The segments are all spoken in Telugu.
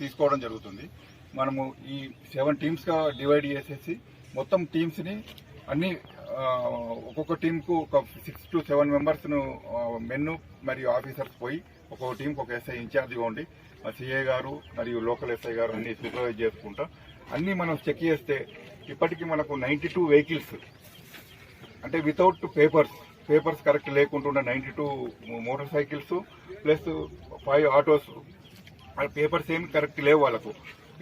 తీసుకోవడం జరుగుతుంది. మనము ఈ సెవెన్ టీమ్స్గా డివైడ్ చేసేసి మొత్తం టీమ్స్ని అన్ని ఒక్కొక్క టీంకు ఒక సిక్స్ టు సెవెన్ మెంబర్స్ను మెన్ను మరియు ఆఫీసర్స్ పోయి ఒక్కొక్క టీంకి ఒక ఎస్ఐ ఇన్ఛార్జ్గా ఉండి సిఐ గారు మరియు లోకల్ ఎస్ఐ గారు అన్ని సూపర్వైజ్ చేసుకుంటా. అన్ని మనం చెక్ చేస్తే ఇప్పటికీ మనకు నైంటీ టూ వెహికల్స్ అంటే వితౌట్ పేపర్స్ పేపర్స్ కరెక్ట్ లేకుండా ninety two motorcycles plus five autos papers ఏమి కరెక్ట్ లేవు వాళ్ళకు.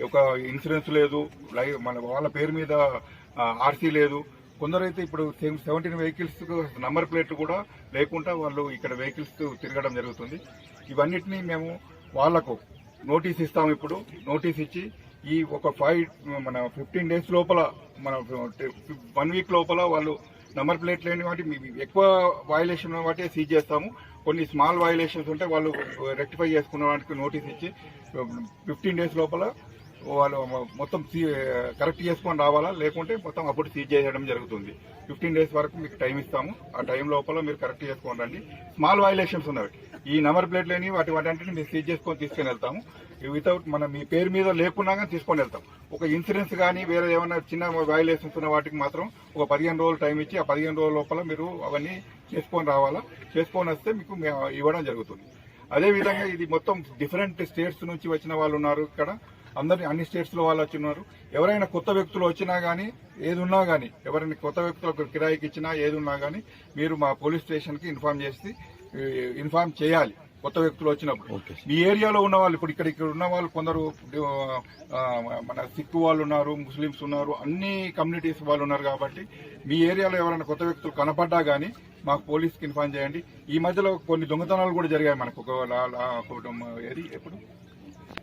ఒక ఇన్సూరెన్స్ లేదు లైవ్ మన వాళ్ళ పేరు మీద ఆర్సీ లేదు. కొందరైతే ఇప్పుడు సెవెంటీన్ వెహికల్స్ నంబర్ ప్లేట్ కూడా లేకుండా వాళ్ళు ఇక్కడ వెహికల్స్ తిరగడం జరుగుతుంది. ఇవన్నిటినీ మేము వాళ్ళకు నోటీస్ ఇస్తాము ఇప్పుడు. నోటీస్ ఇచ్చి ఈ ఒక ఫైవ్ మన ఫిఫ్టీన్ డేస్ లోపల మన వన్ వీక్ లోపల వాళ్ళు నెంబర్ ప్లేట్ లేని వాటి ఎక్కువ వయలేషన్ వాటి సీజ్ చేస్తాము. కొన్ని స్మాల్ వయలేషన్స్ ఉంటే వాళ్ళు రెక్టిఫై చేసుకున్న వాటికి నోటీస్ ఇచ్చి ఫిఫ్టీన్ డేస్ లోపల వాళ్ళు మొత్తం కరెక్ట్ చేసుకొని రావాలా? లేకుంటే మొత్తం అప్పుడు సీజ్ చేయడం జరుగుతుంది. ఫిఫ్టీన్ డేస్ వరకు మీకు టైం ఇస్తాము. ఆ టైం లోపల మీరు కరెక్ట్ చేసుకోండి రండి. స్మాల్ వయలేషన్స్ ఉన్నవి. ఈ నెంబర్ ప్లేట్ లేని వాటి వాటి మీరు సీజ్ చేసుకొని తీసుకొని వెళ్తాము. వితౌట్ మన మీ పేరు మీద లేకుండా తీసుకొని వెళ్తాం. ఒక ఇన్సూరెన్స్ కానీ వేరే ఏమైనా చిన్న వయలేషన్స్ ఉన్న వాటికి మాత్రం ఒక పదిహేను రోజులు టైం ఇచ్చి ఆ పదిహేను రోజుల లోపల మీరు అవన్నీ చేసుకొని రావాలా? చేసుకొని వస్తే మీకు ఇవ్వడం జరుగుతుంది. అదే విధంగా ఇది మొత్తం డిఫరెంట్ స్టేట్స్ నుంచి వచ్చిన వాళ్ళు ఉన్నారు ఇక్కడ. అందరి అన్ని స్టేట్స్లో వాళ్ళు వచ్చి ఉన్నారు. ఎవరైనా కొత్త వ్యక్తులు వచ్చినా గానీ ఏది ఉన్నా గానీ ఎవరైనా కొత్త వ్యక్తులకు కిరాయికి ఇచ్చినా ఏది ఉన్నా గానీ మీరు మా పోలీస్ స్టేషన్కి ఇన్ఫార్మ్ చేసి ఇన్ఫార్మ్ చేయాలి. కొత్త వ్యక్తులు వచ్చినప్పుడు. మీ ఏరియాలో ఉన్న వాళ్ళు ఇప్పుడు ఇక్కడ ఇక్కడ ఉన్న వాళ్ళు కొందరు మన సిక్ వాళ్ళు ఉన్నారు ముస్లిమ్స్ ఉన్నారు అన్ని కమ్యూనిటీస్ వాళ్ళు ఉన్నారు కాబట్టి మీ ఏరియాలో ఎవరైనా కొత్త వ్యక్తులు కనపడ్డా గానీ మాకు పోలీస్కి ఇన్ఫార్మ్ చేయండి. ఈ మధ్యలో కొన్ని దొంగతనాలు కూడా జరిగాయి మనకు. ఒక ఏది? ఎప్పుడు?